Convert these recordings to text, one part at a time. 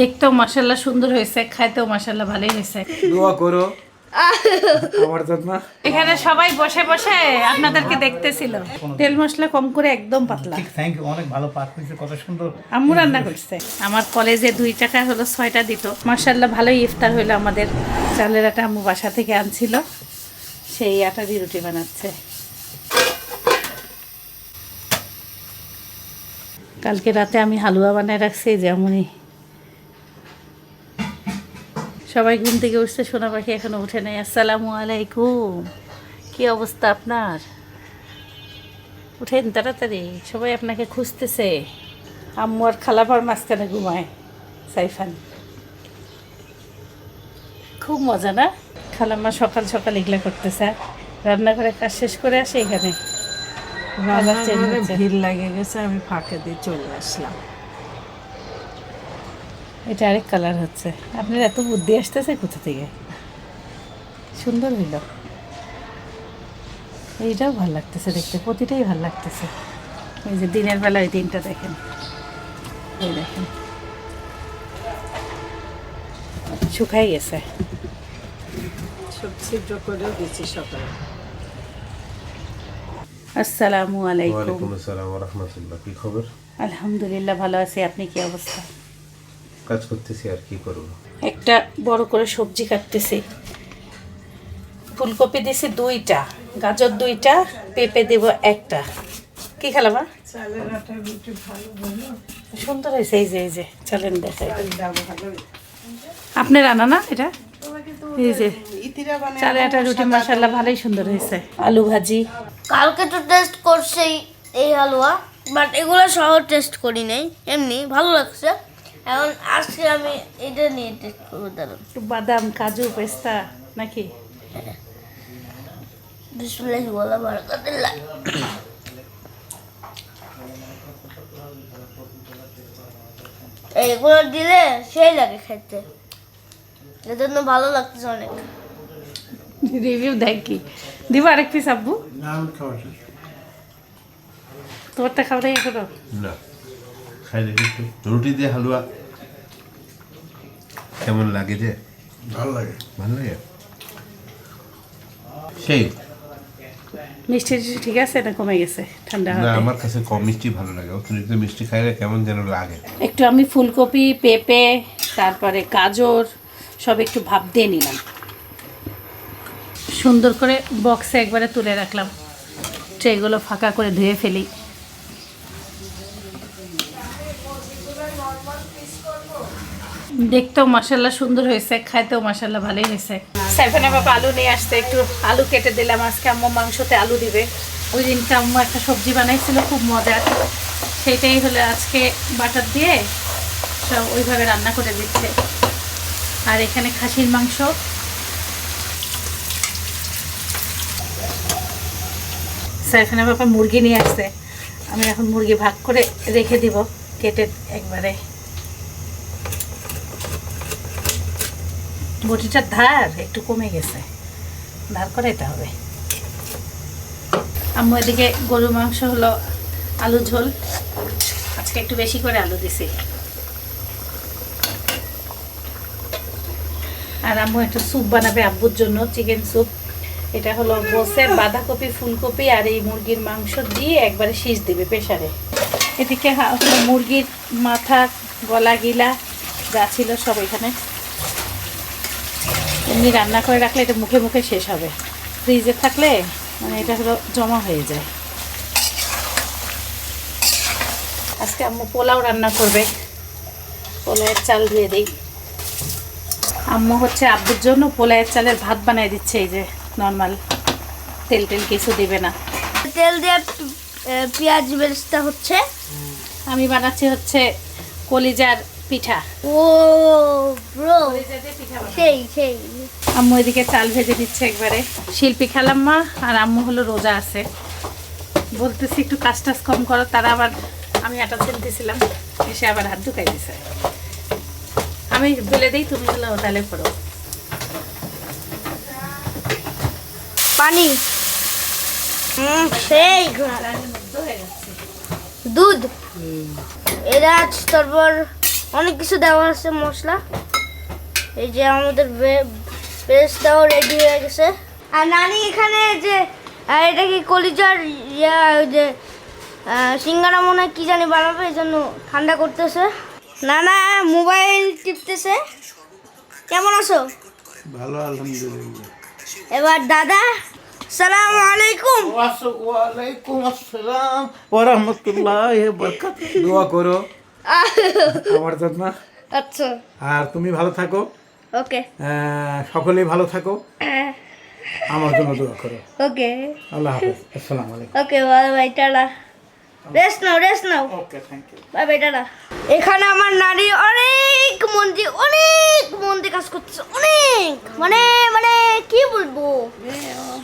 দেখতেও মাসাল্লাহ সুন্দর হয়েছে খাইতেও মাসাল্লাহ ভালোই হয়েছে। দোয়া করো। আমার এখানে সবাই বসে বসে আপনাদেরকে দেখতেছিল। তেল মশলা কম করে একদম পাতলা। থ্যাংক ইউ অনেক ভালো পাক হয়েছে কত সুন্দর। আম্মু রান্না করছে। আমার কলেজে দুই টাকা হলো ছয়টা দিত। মার্শাল্লাহ ভালোই ইফতার হইল আমাদের। চালের আটা আম্মু বাসা থেকে আনছিল। সেই আটা দিয়ে রুটি বানাচ্ছে। কালকে রাতে আমি হালুয়া বানায় রাখছি যেমনই সবাই ঘুম থেকে উঠছে সোনা পাখি এখনও উঠে নাই। আসসালামু আলাইকুম। কি অবস্থা আপনার? উঠেন তাড়াতাড়ি সবাই আপনাকে খুঁজতেছে। আম্মু আর খালাপার মাঝখানে ঘুমায় সাইফান। খুব মজা না? খালাম্মা সকাল সকাল এগুলা করতেছে। রান্নাঘরে কাজ শেষ করে আসে এখানে। ভিড় লাগে গেছে আমি ফাঁকে দিয়ে চলে আসলাম। এটা আরেক কালার হচ্ছে। আপনার এত বুদ্ধি আসতেছে কোথা থেকে? সুন্দর হইল। এইটাও ভালো লাগতেছে দেখতে প্রতিটাই ভালো লাগতেছে। এই যে দিনের বেলা ওই দিনটা দেখেন। এই দেখেন। শুকাই গেছে। সব ছিদ্র করেও দিচ্ছি সকালে। আসসালামু আলাইকুম। আসসালাম রহমতুল্লাহ। কি খবর? আলহামদুলিল্লাহ ভালো আছি। আপনি কি অবস্থা? কাজ করতেছি আর কি করব? একটা বড় করে সবজি কাটতেছি। ফুলকপি দিছি দুইটা গাজর দুইটা পেঁপে দেব একটা। কি খেলাবা চালের আটা রুটি সুন্দর হয়েছে এই যে এই যে চলেন দেখাই। ডাল আপনার রান্না না এটা? এই যে চালে আটা রুটি মশালা ভালোই সুন্দর হয়েছে। আলু ভাজি। কালকে তো টেস্ট করছেই এই হালুয়া বাট এগুলো সহ টেস্ট করি নাই এমনি ভালো লাগছে। এখন আজকে আমি এটা নিয়ে টেস্ট করব দাঁড়ান একটু বাদাম কাজু পেস্তা নাকি? বিসমুল্লাহি ওয়ালা বারাকাতুল্লাহ। এইগুলো দিলে সেই লাগে খেতে। এজন্য ভালো লাগতেছে অনেক। রিভিউ দেখ কি? দিব আরেক পিস আব্বু। তোমারটা খাওয়া এখনও? না। খাই দেখি একটু। রুটি দিয়ে হালুয়া কেমন লাগে যে? ভালো লাগে। ভালো লাগে? সেই। মিষ্টি ঠিক আছে না কমে গেছে? ঠান্ডা না আমার কাছে কম মিষ্টি ভালো লাগে। অতিরিক্ত মিষ্টি খাইলে কেমন যেন লাগে। একটু আমি ফুলকপি পেঁপে তারপরে গাজর সব একটু ভাপ দিয়ে নিলাম। সুন্দর করে বক্সে একবারে তুলে রাখলাম। ট্রেগুলো ফাঁকা করে ধুয়ে ফেলি। দেখতেও মাসাল্লাহ সুন্দর হয়েছে খাইতেও মাসাল্লাহ ভালোই হয়েছে। সাইফানের বাবা আলু নিয়ে আসতে একটু আলু কেটে দিলাম আজকে আম্মু মাংসতে আলু দিবে। ওই দিনটা আম্মু একটা সবজি বানাইছিল খুব মজার। সেইটাই হলো আজকে বাটার দিয়ে সব ওইভাবে রান্না করে দিচ্ছে। আর এখানে খাসির মাংস। সাইফানের বাবা মুরগি নিয়ে আসছে আমি এখন মুরগি ভাগ করে রেখে দিব কেটে একবারে। বটিটার ধার একটু কমে গেছে। ধার করে এটা হবে। আম্মু এদিকে গরু মাংস হলো আলু ঝোল। আজকে একটু বেশি করে আলু দিছি। আর আম্মু একটু স্যুপ বানাবে আব্বুর জন্য, চিকেন স্যুপ। এটা হলো বসে বাঁধাকপি, ফুলকপি আর এই মুরগির মাংস দিয়ে একবারে শীষ দিবে প্রেশারে এদিকে মুরগির মাথা গলা গিলা যা ছিল সব এখানে। এমনি রান্না করে রাখলে এটা মুখে মুখে শেষ হবে। ফ্রিজে থাকলে মানে এটা হলো জমা হয়ে যায়। আজকে আম্মু পোলাও রান্না করবে। পোলাওয়ের চাল দিয়ে দিই। আম্মু হচ্ছে আব্বুর জন্য পোলাওয়ের চালের ভাত বানাই দিচ্ছে এই যে নর্মাল। তেল টেল কিছু দিবে না। তেল দিয়ে পেঁয়াজ বেরেস্তা হচ্ছে। আমি বানাচ্ছি হচ্ছে কলিজার পিঠা। ও ব্রো সেই সেই। আম্মু এদিকে চাল ভেজে দিচ্ছে একবারে। শিল্পী খেলাম মা আর আম্মু হলো রোজা আছে। বলতেছি একটু কাজ টাজ কম করো, তারা আবার আমি আটা ছেলতেছিলাম এসে আবার হাত ঢুকাই দিছে। আমি বলে দিই, তুমি হলো তাহলে করো পানি। সেই। দুধ। আজ তারপর অনেক কিছু দেওয়া আছে, মশলা। এই যে আমাদের পেস্টটাও রেডি হয়ে গেছে। আর নানি এখানে যে এটা কি কলিজার ইয়া ওই যে সিঙ্গারা মনে হয় কি জানি বানাবে এই জন্য ঠান্ডা করতেছে। না না মোবাইল টিপতেছে। কেমন আছো? ভালো আলহামদুলিল্লাহ। এবার দাদা সালাম আলাইকুম। ওয়ালাইকুম আসসালাম। ওয়া রাহমাতুল্লাহি ওয়া বারাকাতুহু। দোয়া করো। আমার জন্য। আচ্ছা। আর তুমি ভালো থাকো। ওকে সকলেই ভালো থাকো। আমার জন্য দোয়া করো। ওকে আল্লাহ হাফেজ। আসসালামু আলাইকুম। Okay bye bye tata rest now rest now okay thank you bye bye tata এখানে আমার নারী অনেক মন দিয়ে অনেক মন দিয়ে কাজ করছে অনেক। মানে মানে কি বলব?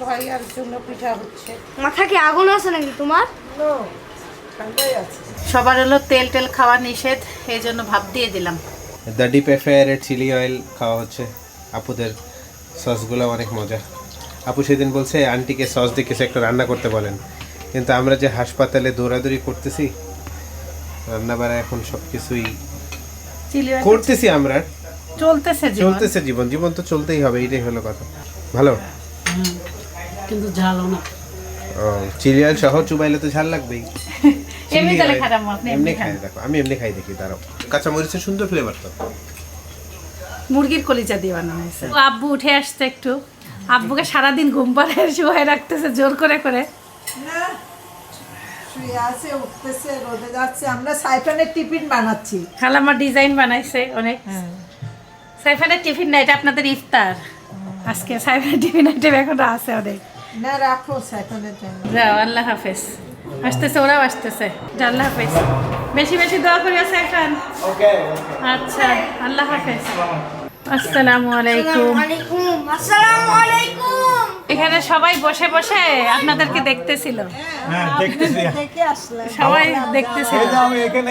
ভাই আর জন্য পিঠা হচ্ছে। মাথা কি আগুন আছে নাকি তোমার? নো সবার হলো তেল টেল খাওয়া নিষেধ এই জন্য ভাব দিয়ে দিলাম। দ্য ডিপ এফেয়ারের চিলি অয়েল খাওয়া হচ্ছে। আপুদের সসগুলো অনেক মজা। আপু সেদিন বলছে আন্টিকে সস দিয়ে কিছু একটা রান্না করতে বলেন। কিন্তু আমরা যে হাসপাতালে দৌড়াদৌড়ি করতেছি রান্না বাড়া এখন সব কিছুই করতেছি আমরা। চলতেছে চলতেছে জীবন। জীবন তো চলতেই হবে এটাই হলো কথা। ভালো? কিন্তু ঝালও না। ও চিলি অয়েল সহ চুবাইলে তো ঝাল লাগবেই। এমনি তাহলে খারাপ আপনি এমনি এমনি খাই দেখো আমি এমনি খাই দেখি তারাও কাঁচা মরিচের সুন্দর ফ্লেভার তো। মুরগির কলিজা দিয়ে বানানো হয়েছে। আব্বু উঠে আসছে একটু। আব্বুকে সারাদিন ঘুম শুয়ে রাখতেছে জোর করে করে। না শুয়ে আছে উঠতেছে রোদে যাচ্ছে। আমরা সাইফানের টিফিন বানাচ্ছি। খালামা ডিজাইন বানাইছে অনেক। সাইফানের টিফিন না এটা আপনাদের ইফতার। আজকে সাইফানের টিফিন আইটেম এখনও আছে অনেক। না রাখো সাইফানের জন্য। যাও আল্লাহ হাফেজ। আসতেছে ওরাও আসতেছে। আল্লাহ হাফেজ। বেশি বেশি দোয়া করিও সাইফান আচ্ছা আল্লাহ হাফেজ। আসসালামু আলাইকুম। আলাইকুম আসসালামু আলাইকুম এখানে সবাই বসে বসে আপনাদেরকে দেখতেছিল। হ্যাঁ দেখতেছি। দেখে আসলাম। সবাই দেখতেছিল। এখানে এখানে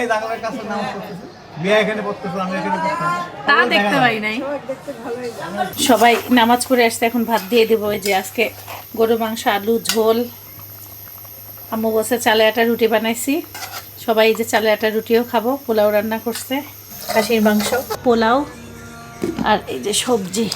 এখানে তা দেখতে পাই নাই। দেখতে ভালোই লাগে। সবাই নামাজ পড়ে আসতে এখন ভাত দিয়ে দেবো। ওই যে আজকে গরু মাংস আলু ঝোল আম্মু বসে চালে আটা রুটি বানাইছি। সবাই এই যে চালে আটা রুটিও খাব পোলাও রান্না করছে খাসির মাংস পোলাও আর এই যে সবজি।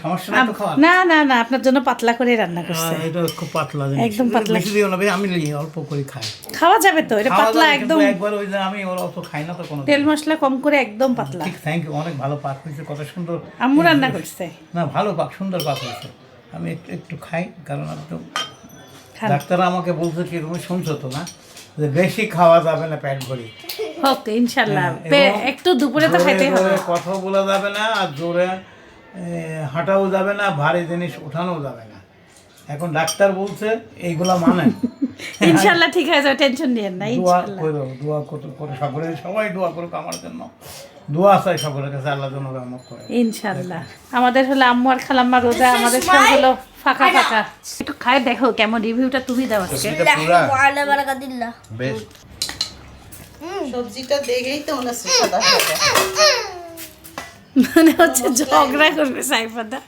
খাওয়া না না না আপনার জন্য পাতলা করে রান্না করছে। এটা খুব পাতলা একদম পাতলা। বেশি দিও না আমি অল্প করে খাই। খাওয়া যাবে তো এটা পাতলা একদম। একবার ওই যে আমি ওর অত খাই না তো কোনো তেল মশলা কম করে একদম পাতলা। ঠিক থ্যাংক ইউ অনেক ভালো পাক হয়েছে কত সুন্দর। আম্মু রান্না করছে। না ভালো পাক সুন্দর পাক হয়েছে। আমি একটু একটু খাই কারণ একদম ডাক্তার আমাকে বলছে কি তুমি শুনছো তো না? যে বেশি খাওয়া যাবে না পেট ভরি। হোক ইনশাল্লাহ হ্যাঁ, এবং একটু দুপুরে তো খাইতেই হবে। কথা বলা যাবে না আর জোরে হাঁটাও যাবে না ভারী জিনিস উঠানো যাবে না। এখন ডাক্তার বলছে এইগুলা মানে? ইনশাল্লাহ ঠিক হয়ে যাবে টেনশন নিয়েন না দোয়া করো দোয়া করো করে। সকলে সবাই দোয়া করুক আমার জন্য। দোয়া চাই সকলের কাছে আল্লাহ জন্য রহমত করে। ইনশাল্লাহ। আমাদের হলো আম্মু আর খালাম্মা রোজা আমাদের সব হলো ফাঁকা ফাঁকা। একটু খাই দেখো কেমন রিভিউটা তুমি দাও আজকে। এটা পুরা। ওয়ালা বারাকাতিল্লাহ বেস্ট সবজিটা দেখেই তো মনে হচ্ছে সাদা সাদা হচ্ছে ঝগড়া করবে সাইফাদা।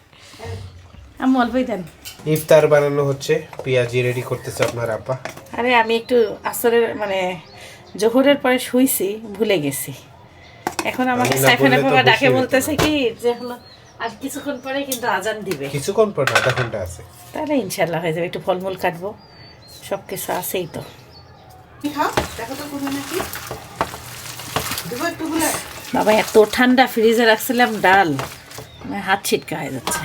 আম্মু অল্পই দেন। ইফতার বানানো হচ্ছে পেঁয়াজি রেডি করতেছে আপনার আব্বা। আরে আমি একটু আসরের মানে জোহরের পরে শুইছি ভুলে গেছি। এখন আমাকে আমি সাইফানা বাবা ডাকে বলতেছে কি যে হলো আর কিছুক্ষণ পরে কিন্তু আজান দিবে। কিছুক্ষণ পর আধা ঘণ্টা আছে। তাহলে ইনশাল্লাহ হয়ে যাবে একটু ফলমূল কাটবো সব কিছু আছেই তো। খাও? দেখো তো কোনো নাকি। দেবো একটু বাবা এত ঠান্ডা ফ্রিজে রাখছিলাম ডাল। আমার হাত ছিটকা হয়ে যাচ্ছে।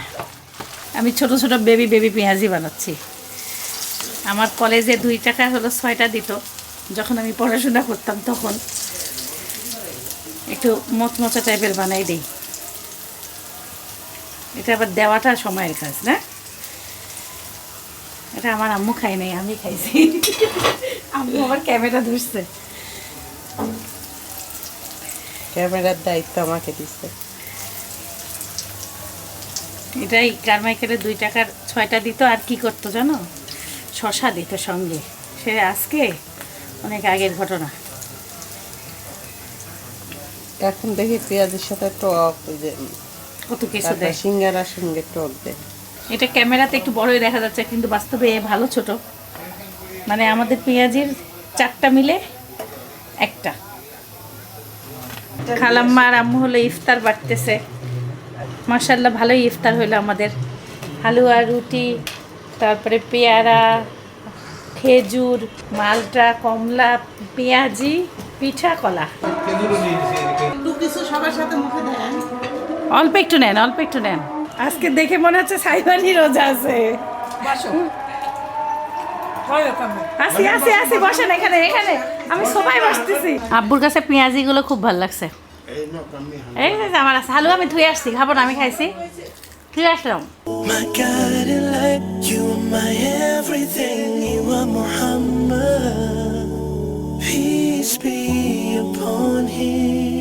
আমি ছোট ছোট বেবি বেবি পেঁয়াজি বানাচ্ছি। আমার কলেজে দুই টাকা হলো ছয়টা দিত। যখন আমি পড়াশোনা করতাম তখন। একটু মচমচা টাইপের বানাই দিই। এটা আবার দেওয়াটা সময়ের কাজ না? এটা আমার আম্মু খাই নাই আমি খাইছি। আম্মু আবার ক্যামেরা ধরছে। ক্যামেরার দায়িত্ব আমাকে দিচ্ছে। এটাই কারমাইকেলে দুই টাকার ছয়টা দিত আর কি করতো জানো? শশা দিত সঙ্গে। সে আজকে অনেক আগের ঘটনা। এখন দেখি পেঁয়াজের সাথে টক কত কিছু দেয়। সিঙ্গারার সঙ্গে টক দেয়। এটা ক্যামেরাতে একটু বড়ই দেখা যাচ্ছে কিন্তু বাস্তবে ভালো ছোট। মানে আমাদের পেঁয়াজির চারটা মিলে একটা। খালাম্মা আর আম্মু হলো ইফতার বাড়তেছে। মাসাল্লাহ ভালোই ইফতার হইল আমাদের। হালুয়া রুটি তারপরে পেয়ারা খেজুর মালটা কমলা পেঁয়াজি পিঠা কলা। অল্প একটু নেন অল্প একটু নেন। আজকে দেখে মনে হচ্ছে সাইবানি রোজা আছে। আসি আসি আসি বসেন এখানে এখানে। আমি সবাই বসতেছি। আব্বুর কাছে পেঁয়াজি গুলো খুব ভালো লাগছে। এই যে আমার আছে। হালুয়া আমি ধুয়ে আসছি খাব না আমি খাইছি। ধুয়ে আসলাম। My guiding light, you are my everything, you are Muhammad. Peace be upon him.